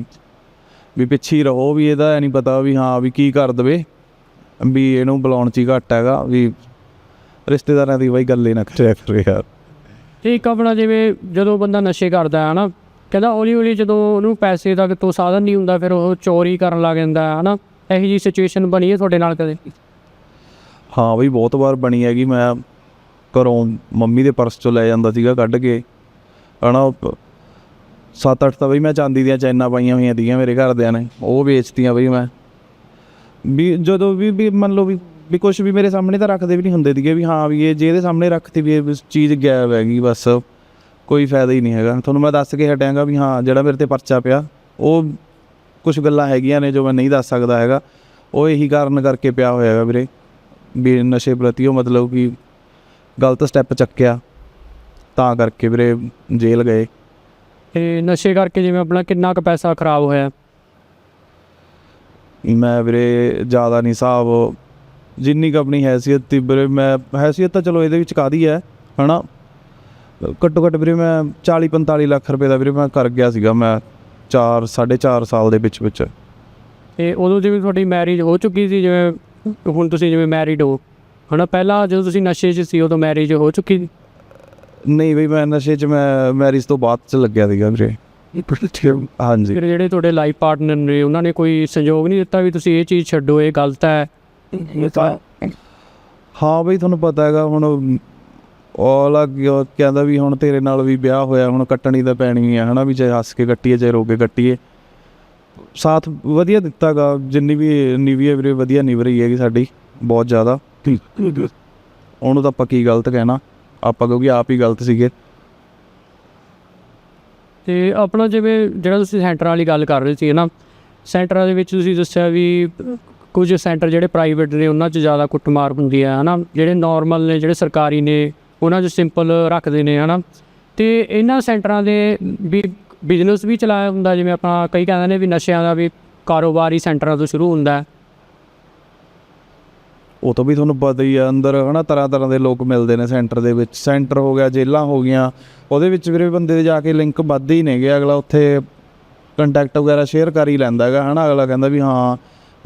ਵੀ ਪਿੱਛੇ ਹੀ ਰਹੋ ਵੀ ਇਹਦਾ ਨਹੀਂ ਪਤਾ ਵੀ ਹਾਂ ਵੀ ਕੀ ਕਰ ਦਵੇ ਵੀ ਇਹਨੂੰ ਬੁਲਾਉਣ 'ਚ ਹੀ ਘੱਟ ਹੈਗਾ ਵੀ ਰਿਸ਼ਤੇਦਾਰਾਂ ਦੀ ਬਈ ਗੱਲ ਹੀ ਨਾ ਕਰਿਆ ਕਰੋ ਯਾਰ। ਇੱਕ ਆਪਣਾ ਜਿਵੇਂ ਜਦੋਂ ਬੰਦਾ ਨਸ਼ੇ ਕਰਦਾ ਹੈ ਹਨਾ ਕਹਿੰਦਾ ਹੌਲੀ ਹੌਲੀ ਜਦੋਂ ਉਹਨੂੰ ਪੈਸੇ ਦਾ ਤੋਂ ਸਾਧਨ ਨਹੀਂ ਹੁੰਦਾ, ਫਿਰ ਉਹ ਚੋਰੀ ਕਰਨ ਲੱਗ ਜਾਂਦਾ ਹੈ ਹਨਾ? ਇਹੋ ਜੀ ਸਿਚੁਏਸ਼ਨ ਬਣੀ ਹੈ ਤੁਹਾਡੇ ਨਾਲ ਕਦੇ? ਹਾਂ ਬਈ, ਬਹੁਤ ਵਾਰ ਬਣੀ ਹੈਗੀ। ਮੈਂ ਘਰੋਂ ਮੰਮੀ ਦੇ ਪਰਸ ਚੋਂ ਲੈ ਜਾਂਦਾ ਸੀਗਾ ਕੱਢ ਕੇ। ਹਨਾ ਪ- ਸੱਤ ਅੱਠ ਤਾਂ ਬਈ ਮੈਂ ਚਾਂਦੀ ਦੀਆਂ ਚੈਨਾਂ ਪਾਈਆਂ ਹੋਈਆਂ ਸੀਗੀਆਂ ਮੇਰੇ ਘਰਦਿਆਂ ਨੇ, ਉਹ ਵੇਚਤੀਆਂ ਬਈ ਮੈਂ। ਵੀ ਜਦੋਂ ਵੀ ਵੀ ਮੰਨ ਲਓ ਵੀ ਵੀ ਕੁਝ ਵੀ ਮੇਰੇ ਸਾਹਮਣੇ ਤਾਂ ਰੱਖਦੇ ਵੀ ਨਹੀਂ ਹੁੰਦੇ ਸੀਗੇ ਵੀ ਹਾਂ ਵੀ ਇਹ ਜਿਹਦੇ ਸਾਹਮਣੇ ਰੱਖਤੀ ਵੀ ਇਹ ਚੀਜ਼ ਗਾਇਬ ਹੈਗੀ ਬਸ। ਕੋਈ ਫਾਇਦਾ ਹੀ ਨਹੀਂ ਹੈਗਾ। ਤੁਹਾਨੂੰ ਮੈਂ ਦੱਸ ਕੇ ਹਟਾਂਗਾ ਵੀ ਹਾਂ ਜਿਹੜਾ ਮੇਰੇ ਤੇ ਪਰਚਾ ਪਿਆ ਉਹ ਕੁਝ ਗੱਲਾਂ ਹੈਗੀਆਂ ਨੇ ਜੋ ਮੈਂ ਨਹੀਂ ਦੱਸ ਸਕਦਾ ਹੈਗਾ। ਉਹ ਇਹੀ ਕਾਰਨ ਕਰਕੇ ਪਿਆ ਹੋਇਆ ਹੈਗਾ ਵੀਰੇ ਵੀ ਨਸ਼ੇ ਪ੍ਰਤੀ ਉਹ ਮਤਲਬ ਕਿ ਗਲਤ ਸਟੈਪ ਚੱਕਿਆ। ਤਾਂ ਕਰਕੇ ਵੀਰੇ ਜੇਲ੍ਹ ਗਏ। ਤੇ ਨਸ਼ੇ ਕਰਕੇ ਜਿਵੇਂ ਆਪਣਾ ਕਿੰਨਾ ਕੁ ਪੈਸਾ ਖਰਾਬ ਹੋਇਆ? ਮੈਂ ਵੀਰੇ ਜ਼ਿਆਦਾ ਨਹੀਂ ਹਿਸਾਬ ਜਿੰਨੀ ਕੁ ਆਪਣੀ ਹੈਸੀਅਤ ਤੀ ਵੀਰੇ ਮੈਂ ਹੈਸੀਅਤ ਤਾਂ ਚਲੋ ਇਹਦੇ ਵਿੱਚ ਕਾਦੀ ਹੈ ਹਨਾ? ਘੱਟੋ ਘੱਟ ਵੀਰੇ ਮੈਂ 40 45 ਲੱਖ ਰੁਪਏ ਦਾ ਵੀਰੇ ਮੈਂ ਕਰ ਗਿਆ ਸੀਗਾ ਮੈਂ 4 4.5 ਸਾਲ ਦੇ ਵਿੱਚ ਵਿੱਚ। ਤੇ ਉਦੋਂ ਜਿਵੇਂ ਤੁਹਾਡੀ ਮੈਰਿਜ ਹੋ ਚੁੱਕੀ ਸੀ ਜਿਵੇਂ ਹੁਣ ਤੁਸੀਂ ਜਿਵੇਂ ਮੈਰਿਡ ਹੋ ਹਨਾ? ਪਹਿਲਾਂ ਜਦੋਂ ਤੁਸੀਂ ਨਸ਼ੇ 'ਚ ਸੀ ਉਦੋਂ ਮੈਰਿਜ ਹੋ ਚੁੱਕੀ ਸੀ? ਨਹੀਂ ਬਈ ਮੈਂ ਨਸ਼ੇ 'ਚ ਮੈਂ ਮੈਰਿਜ ਤੋਂ ਬਾਅਦ 'ਚ ਲੱਗਿਆ ਸੀਗਾ ਵੀਰੇ। ਹਾਂਜੀ। ਫਿਰ ਜਿਹੜੇ ਤੁਹਾਡੇ ਲਾਈਫ ਪਾਰਟਨਰ ਨੇ ਉਹਨਾਂ ਨੇ ਕੋਈ ਸੰਯੋਗ ਨਹੀਂ ਦਿੱਤਾ ਵੀ ਤੁਸੀਂ ਇਹ ਚੀਜ਼ ਛੱਡੋ ਇਹ ਗਲਤ ਹੈ? ਹਾਂ ਬਈ ਤੁਹਾਨੂੰ ਪਤਾ ਹੈਗਾ ਹੁਣ ਉਹ ਲੱਗ ਕਹਿੰਦਾ ਵੀ ਹੁਣ ਤੇਰੇ ਨਾਲ ਵੀ ਵਿਆਹ ਹੋਇਆ, ਹੁਣ ਕੱਟਣੀ ਤਾਂ ਪੈਣੀ ਹੈ ਹਨਾ ਵੀ ਚਾਹੇ ਹੱਸ ਕੇ ਕੱਟੀਏ ਚਾਹੇ ਰੋ ਕੇ ਕੱਟੀਏ। ਸਾਥ ਵਧੀਆ ਦਿੱਤਾਗਾ, ਜਿੰਨੀ ਵੀ ਨਿਭੀ ਵੀਰੇ ਵਧੀਆ ਨਿਭ ਰਹੀ ਹੈਗੀ ਸਾਡੀ, ਬਹੁਤ ਜ਼ਿਆਦਾ। ਉਹਨੂੰ ਤਾਂ ਆਪਾਂ ਕੀ ਗਲਤ ਕਹਿਣਾ, ਆਪਾਂ ਕਿਉਂਕਿ ਆਪ ਹੀ ਗਲਤ ਸੀਗੇ। ਤੇ ਆਪਣਾ ਜਿਵੇਂ ਜਿਹੜਾ ਤੁਸੀਂ ਸੈਂਟਰਾਂ ਵਾਲੀ ਗੱਲ ਕਰ ਰਹੇ ਸੀ ਨਾ, ਸੈਂਟਰਾਂ ਦੇ ਵਿੱਚ ਤੁਸੀਂ ਦੱਸਿਆ ਵੀ ਕੁਝ ਸੈਂਟਰ ਜਿਹੜੇ ਪ੍ਰਾਈਵੇਟ ਨੇ, ਉਹਨਾਂ 'ਚ ਜ਼ਿਆਦਾ ਕੁੱਟਮਾਰ ਹੁੰਦੀ ਹੈ, ਹਨਾ। ਜਿਹੜੇ ਨਾਰਮਲ ਨੇ, ਜਿਹੜੇ ਸਰਕਾਰੀ ਨੇ ਉਹਨਾਂ 'ਚ ਸਿੰਪਲ ਰੱਖਦੇ ਨੇ, ਹਨਾ। ਤੇ ਇਹਨਾਂ ਸੈਂਟਰਾਂ ਦੇ ਵੀ ਬਿਜ਼ਨਸ ਵੀ ਚਲਾਇਆ ਹੁੰਦਾ, ਜਿਵੇਂ ਆਪਾਂ ਕਈ ਕਹਿੰਦੇ ਨੇ ਵੀ ਨਸ਼ਿਆਂ ਦਾ ਵੀ ਕਾਰੋਬਾਰ ਹੀ ਸੈਂਟਰਾਂ ਤੋਂ ਸ਼ੁਰੂ ਹੁੰਦਾ ਹੈ। ਉਹ ਤਾਂ ਵੀ ਤੁਹਾਨੂੰ ਪਤਾ ਹੀ ਆ, ਅੰਦਰ, ਹਨਾ ਤਰ੍ਹਾਂ ਤਰ੍ਹਾਂ ਦੇ ਲੋਕ ਮਿਲਦੇ ਨੇ ਸੈਂਟਰ ਦੇ ਵਿੱਚ। ਸੈਂਟਰ ਹੋ ਗਿਆ ਜੇਲਾਂ ਹੋ ਗਈਆਂ, ਉਹਦੇ ਵਿੱਚ ਵੀਰੇ ਬੰਦੇ ਦੇ ਜਾ ਕੇ ਲਿੰਕ ਵੱਧਦੇ ਹੀ ਨੇਗੇ। ਅਗਲਾ ਉੱਥੇ ਕੰਟੈਕਟ ਵਗੈਰਾ ਸ਼ੇਅਰ ਕਰ ਹੀ ਲੈਂਦਾ ਹੈਗਾ, ਹਨਾ। ਅਗਲਾ ਕਹਿੰਦਾ ਵੀ ਹਾਂ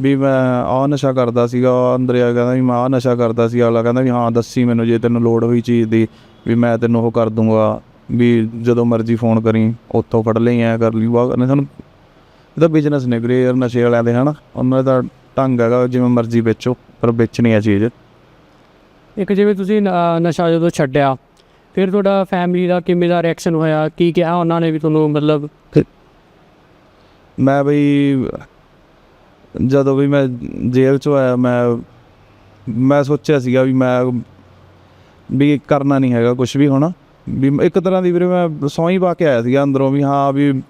ਵੀ ਮੈਂ ਆਹ ਨਸ਼ਾ ਕਰਦਾ ਸੀਗਾ ਉਹ ਅੰਦਰ ਆ ਕਹਿੰਦਾ ਵੀ ਮੈਂ ਆਹ ਨਸ਼ਾ ਕਰਦਾ ਸੀ ਅਗਲਾ ਕਹਿੰਦਾ ਵੀ ਹਾਂ ਦੱਸੀ ਮੈਨੂੰ ਜੇ ਤੈਨੂੰ ਲੋੜ ਹੋਈ ਚੀਜ਼ ਦੀ ਵੀ ਮੈਂ ਤੈਨੂੰ ਉਹ ਕਰ ਦੂੰਗਾ ਵੀ ਜਦੋਂ ਮਰਜ਼ੀ ਫੋਨ ਕਰੀ ਉੱਥੋਂ ਫੜ ਲਈ ਐ ਕਰ ਲਈ ਵਾਹ ਕਰਨੇ। ਸਾਨੂੰ ਇਹਦਾ ਬਿਜ਼ਨਸ ਨੇ ਵੀਰੇ ਯਾਰ ਨਸ਼ੇ ਵਾਲਿਆਂ ਦੇ ਹਨਾ? ਉਹਨਾਂ ਦਾ ਢੰਗ ਹੈਗਾ ਜਿਵੇਂ ਮਰਜ਼ੀ ਵੇਚੋ ਪਰ ਵੇਚਣੀ ਆ ਚੀਜ਼। ਇੱਕ ਜਿਵੇਂ ਤੁਸੀਂ ਨ- ਨਸ਼ਾ ਜਦੋਂ ਛੱਡਿਆ ਫਿਰ ਤੁਹਾਡਾ ਫੈਮਿਲੀ ਦਾ ਕਿਵੇਂ ਦਾ ਰਿਐਕਸ਼ਨ ਹੋਇਆ? ਕੀ ਕਿਹਾ ਉਹਨਾਂ ਨੇ ਵੀ ਤੁਹਾਨੂੰ ਮਤਲਬ? ਮੈਂ ਬਈ ਜਦੋਂ ਵੀ ਮੈਂ ਜੇਲ੍ਹ ਚੋਂ ਆਇਆ, ਮੈਂ ਮੈਂ ਸੋਚਿਆ ਸੀਗਾ ਵੀ ਮੈਂ ਵੀ ਕਰਨਾ ਨਹੀਂ ਹੈਗਾ ਕੁਝ ਵੀ ਹੁਣ। ਵੀ ਇੱਕ ਤਰ੍ਹਾਂ ਦੀ ਵੀਰੇ ਮੈਂ ਸੌਂ ਹੀ ਪਾ ਕੇ ਆਇਆ ਸੀਗਾ ਅੰਦਰੋਂ ਵੀ ਹਾਂ ਵੀ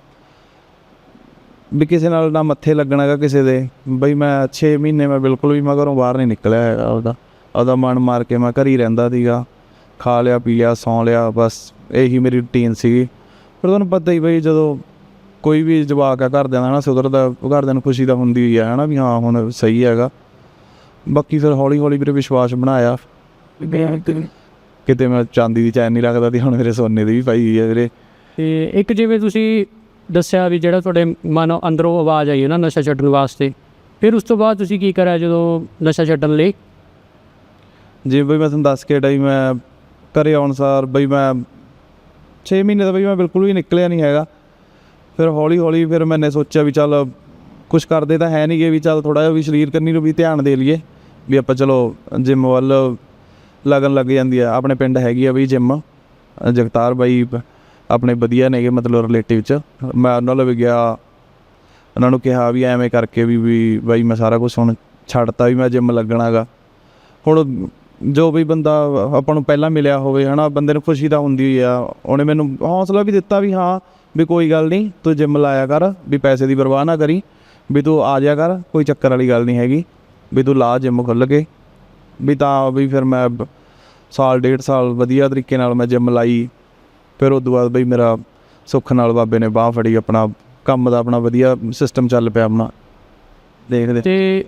ਵੀ ਕਿਸੇ ਨਾਲ ਨਾ ਮੱਥੇ ਲੱਗਣਾ ਹੈਗਾ ਕਿਸੇ ਦੇ। ਬਈ ਮੈਂ 6 ਮਹੀਨੇ ਮੈਂ ਬਿਲਕੁਲ ਵੀ ਮੈਂ ਘਰੋਂ ਬਾਹਰ ਨਹੀਂ ਨਿਕਲਿਆ ਹੈਗਾ ਉਹਦਾ। ਉਹਦਾ ਮਨ ਮਾਰ ਕੇ ਮੈਂ ਘਰ ਹੀ ਰਹਿੰਦਾ ਸੀਗਾ। ਖਾ ਲਿਆ, ਪੀ ਲਿਆ, ਸੌਂ ਲਿਆ, ਬਸ ਇਹੀ ਮੇਰੀ ਰੁਟੀਨ ਸੀਗੀ। ਪਰ ਤੁਹਾਨੂੰ ਪਤਾ ਹੀ ਬਈ ਜਦੋਂ ਕੋਈ ਵੀ ਜਵਾਕ ਆ ਘਰਦਿਆਂ ਦਾ ਹਨਾ ਸੁਧਰਦਾ ਘਰਦਿਆਂ ਨੂੰ ਖੁਸ਼ੀ ਤਾਂ ਹੁੰਦੀ ਹੀ ਆ ਹਨਾ ਵੀ ਹਾਂ ਹੁਣ ਸਹੀ ਹੈਗਾ। ਬਾਕੀ ਫਿਰ ਹੌਲੀ ਹੌਲੀ ਵੀਰੇ ਵਿਸ਼ਵਾਸ ਬਣਾਇਆ। ਕਿਤੇ ਮੈਂ ਚਾਂਦੀ ਦੀ ਚੈਨ ਨਹੀਂ ਰੱਖਦਾ ਤੇ ਹੁਣ ਮੇਰੇ ਸੋਨੇ ਦੀ ਵੀ ਪਾਈ ਹੋਈ ਹੈ ਵੀਰੇ। ਤੇ ਇੱਕ ਜਿਵੇਂ ਤੁਸੀਂ ਦੱਸਿਆ ਵੀ ਜਿਹੜਾ ਤੁਹਾਡੇ ਮਨ ਅੰਦਰੋਂ ਆਵਾਜ਼ ਆਈ ਹੈ ਨਾ ਨਸ਼ਾ ਛੱਡਣ ਵਾਸਤੇ ਫਿਰ ਉਸ ਤੋਂ ਬਾਅਦ ਤੁਸੀਂ ਕੀ ਕਰਿਆ ਜਦੋਂ ਨਸ਼ਾ ਛੱਡਣ ਲਈ? ਜਿਵੇਂ ਬਈ ਮੈਂ ਤੁਹਾਨੂੰ ਦੱਸ ਕੇ ਵੀ ਮੈਂ ਘਰੇ ਆਉਣ ਸਾਰ ਬਈ ਮੈਂ 6 ਮਹੀਨੇ ਦਾ ਬਈ ਮੈਂ ਬਿਲਕੁਲ ਵੀ ਨਿਕਲਿਆ ਨਹੀਂ ਹੈਗਾ। ਫਿਰ ਹੌਲੀ ਹੌਲੀ ਫਿਰ ਮੈਨੇ ਸੋਚਿਆ ਵੀ ਚੱਲ ਕੁਝ ਕਰਦੇ ਤਾਂ ਹੈ ਨਹੀਂਗੇ ਵੀ ਚੱਲ ਥੋੜਾ ਜਿਹਾ ਵੀ ਸਰੀਰ ਕਰਨੀ ਨੂੰ ਵੀ ਧਿਆਨ ਦੇ ਲਈਏ, ਵੀ ਆਪਾਂ ਚਲੋ ਜਿਮ ਵੱਲ ਲਗਨ ਲੱਗ ਜਾਂਦੀ ਆ। ਆਪਣੇ ਪਿੰਡ ਹੈਗੀ ਆ ਵੀ ਜਿਮ ਜਗਤਾਰ ਬਾਈ ਆਪਣੇ ਵਧੀਆ ਨੇਗੇ ਮਤਲਬ ਰਿਲੇਟਿਵ ਚ। ਮੈਂ ਉਹਨਾਂ ਨਾਲ ਵੀ ਗਿਆ, ਉਹਨਾਂ ਨੂੰ ਕਿਹਾ ਵੀ ਐਵੇਂ ਕਰਕੇ ਵੀ ਵੀ ਬਾਈ ਮੈਂ ਸਾਰਾ ਕੁਝ ਹੁਣ ਛੱਡਤਾ ਵੀ ਮੈਂ ਜਿਮ ਲੱਗਣਾਗਾ ਹੁਣ ਜੋ ਵੀ ਬੰਦਾ ਆਪਾਂ ਨੂੰ ਪਹਿਲਾਂ ਮਿਲਿਆ ਹੋਵੇ ਹਨਾ, ਬੰਦੇ ਨੂੰ ਖੁਸ਼ੀ ਤਾਂ ਹੁੰਦੀ ਹੀ ਆ। ਉਹਨੇ ਮੈਨੂੰ ਹੌਸਲਾ ਵੀ ਦਿੱਤਾ ਵੀ ਹਾਂ ਵੀ ਕੋਈ ਗੱਲ ਨਹੀਂ ਤੂੰ ਜਿਮ ਲਾਇਆ ਕਰ ਵੀ ਪੈਸੇ ਦੀ ਪਰਵਾਹ ਨਾ ਕਰੀ ਵੀ ਤੂੰ ਆ ਜਾ ਕਰ ਕੋਈ ਚੱਕਰ ਵਾਲੀ ਗੱਲ ਨਹੀਂ ਹੈਗੀ ਵੀ ਤੂੰ ਲਾ ਜਿਮ ਖੁੱਲ ਕੇ। ਵੀ ਤਾਂ ਵੀ ਫਿਰ ਮੈਂ ਸਾਲ ਡੇਢ ਸਾਲ ਵਧੀਆ ਤਰੀਕੇ ਨਾਲ ਮੈਂ ਜਿਮ ਲਾਈ ਫਿਰ ਉਸ ਤੋਂ ਬਾਅਦ ਬਈ ਮੇਰਾ ਸੁੱਖ ਨਾਲ ਬਾਬੇ ਨੇ ਬਾਹ ਫੜੀ ਆਪਣਾ ਕੰਮ ਦਾ ਆਪਣਾ ਵਧੀਆ ਸਿਸਟਮ ਚੱਲ ਪਿਆ ਆਪਣਾ। ਦੇਖਦੇ। ਤੇ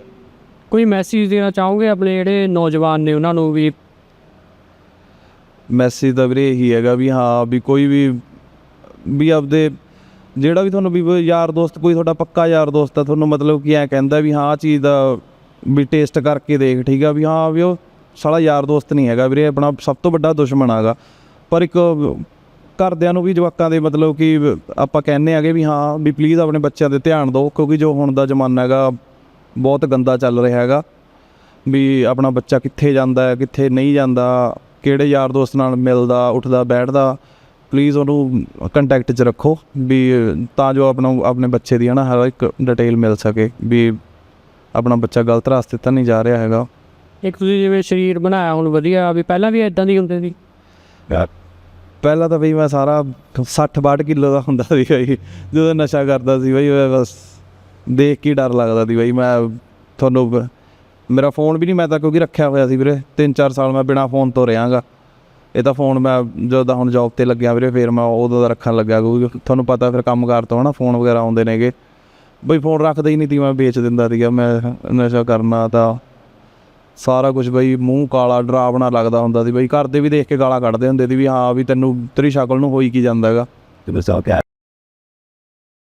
ਕੋਈ ਮੈਸੇਜ ਦੇਣਾ ਚਾਹੋਗੇ ਆਪਣੇ ਜਿਹੜੇ ਨੌਜਵਾਨ ਨੇ ਉਹਨਾਂ ਨੂੰ ਵੀ? ਮੈਸੇਜ ਦਾ ਵੀਰੇ ਇਹੀ ਹੈਗਾ ਵੀ ਹਾਂ ਵੀ ਕੋਈ ਵੀ ਵੀ ਆਪਦੇ ਜਿਹੜਾ ਵੀ ਤੁਹਾਨੂੰ ਵੀ ਯਾਰ ਦੋਸਤ, ਕੋਈ ਤੁਹਾਡਾ ਪੱਕਾ ਯਾਰ ਦੋਸਤ ਆ, ਤੁਹਾਨੂੰ ਮਤਲਬ ਕਿ ਐ ਕਹਿੰਦਾ ਵੀ ਹਾਂ, ਆਹ ਚੀਜ਼ ਦਾ ਵੀ ਟੇਸਟ ਕਰਕੇ ਦੇਖ, ਠੀਕ ਆ? ਵੀ ਹਾਂ, ਵੀ ਉਹ ਸਾਲਾ ਯਾਰ ਦੋਸਤ ਨਹੀਂ ਹੈਗਾ ਵੀਰੇ, ਆਪਣਾ ਸਭ ਤੋਂ ਵੱਡਾ ਦੁਸ਼ਮਣ ਹੈਗਾ ਪਰ ਇੱਕ ਘਰਦਿਆਂ ਨੂੰ ਵੀ, ਜਵਾਕਾਂ ਦੇ ਮਤਲਬ ਕਿ ਆਪਾਂ ਕਹਿੰਦੇ ਆਗੇ ਵੀ ਹਾਂ, ਵੀ ਪਲੀਜ਼ ਆਪਣੇ ਬੱਚਿਆਂ ਤੇ ਧਿਆਨ ਦਿਓ, ਕਿਉਂਕਿ ਜੋ ਹੁਣ ਦਾ ਜ਼ਮਾਨਾ ਹੈਗਾ, ਬਹੁਤ ਗੰਦਾ ਚੱਲ ਰਿਹਾ ਹੈਗਾ। ਵੀ ਆਪਣਾ ਬੱਚਾ ਕਿੱਥੇ ਜਾਂਦਾ ਹੈ ਕਿੱਥੇ ਨਹੀਂ ਜਾਂਦਾ, ਕਿਹੜੇ ਯਾਰ ਦੋਸਤ ਨਾਲ ਮਿਲਦਾ, ਉੱਠਦਾ, ਬੈਠਦਾ। ਪਲੀਜ਼ ਉਹਨੂੰ ਕੰਟੈਕਟ 'ਚ ਰੱਖੋ ਵੀ ਤਾਂ ਜੋ ਆਪਣਾ ਆਪਣੇ ਬੱਚੇ ਦੀ ਹਨਾ ਹਰ ਇੱਕ ਡਿਟੇਲ ਮਿਲ ਸਕੇ ਵੀ ਆਪਣਾ ਬੱਚਾ ਗਲਤ ਰਸਤੇ ਤਾਂ ਨਹੀਂ ਜਾ ਰਿਹਾ ਹੈਗਾ। ਇੱਕ ਤੁਸੀਂ ਜਿਵੇਂ ਸਰੀਰ ਬਣਾਇਆ ਹੁਣ ਵਧੀਆ ਵੀ ਪਹਿਲਾਂ ਵੀ ਇਦਾਂ ਦੀ ਹੁੰਦੇ ਸੀ? ਪਹਿਲਾਂ ਤਾਂ ਬਈ ਮੈਂ ਸਾਰਾ 60 62 ਕਿਲੋ ਦਾ ਹੁੰਦਾ ਸੀ ਬਈ ਜਦੋਂ ਨਸ਼ਾ ਕਰਦਾ ਸੀ ਬਈ ਬਸ ਦੇਖ ਕੇ ਡਰ ਲੱਗਦਾ ਸੀ ਬਈ ਮੈਂ ਤੁਹਾਨੂੰ ਮੇਰਾ ਫੋਨ ਵੀ ਨਹੀਂ ਮੈਂ ਤਾਂ ਕਿਉਂਕਿ ਰੱਖਿਆ ਹੋਇਆ ਸੀ ਵੀਰੇ 3-4 ਸਾਲ ਮੈਂ ਬਿਨਾ ਫੋਨ ਤੋਂ ਰਿਆਂਗਾ ਇਹ ਤਾਂ ਫੋਨ ਮੈਂ ਜਦੋਂ ਹੁਣ ਜੌਬ ਤੇ ਲੱਗਿਆ ਵੀਰੇ, ਫਿਰ ਮੈਂ ਉਦੋਂ ਦਾ ਰੱਖਣ ਲੱਗਿਆ ਕਿਉਂਕਿ ਤੁਹਾਨੂੰ ਪਤਾ ਫਿਰ ਕੰਮਕਾਰ ਤੋਂ ਹਨਾ ਫੋਨ ਵਗੈਰਾ ਆਉਂਦੇ ਨੇਗੇ। ਬਈ ਫੋਨ ਰੱਖਦਾ ਹੀ ਨਹੀਂ ਤੀ ਮੈਂ ਵੇਚ ਦਿੰਦਾ ਸੀਗਾ, ਮੈਂ ਨਸ਼ਾ ਕਰਨਾ ਤਾਂ ਸਾਰਾ ਕੁਝ ਬਈ ਮੂੰਹ ਕਾਲਾ ਡਰਾਵਣਾ ਲੱਗਦਾ ਹੁੰਦਾ ਸੀ। ਬਈ ਘਰ ਦੇ ਵੀ ਦੇਖ ਕੇ ਗਾਲਾਂ ਕੱਢਦੇ ਹੁੰਦੇ ਸੀ ਵੀ ਹਾਂ ਵੀ ਤੈਨੂੰ ਤੇਰੀ ਸ਼ਕਲ ਨੂੰ ਹੋਈ ਕੀ ਜਾਂਦਾ ਹੈਗਾ।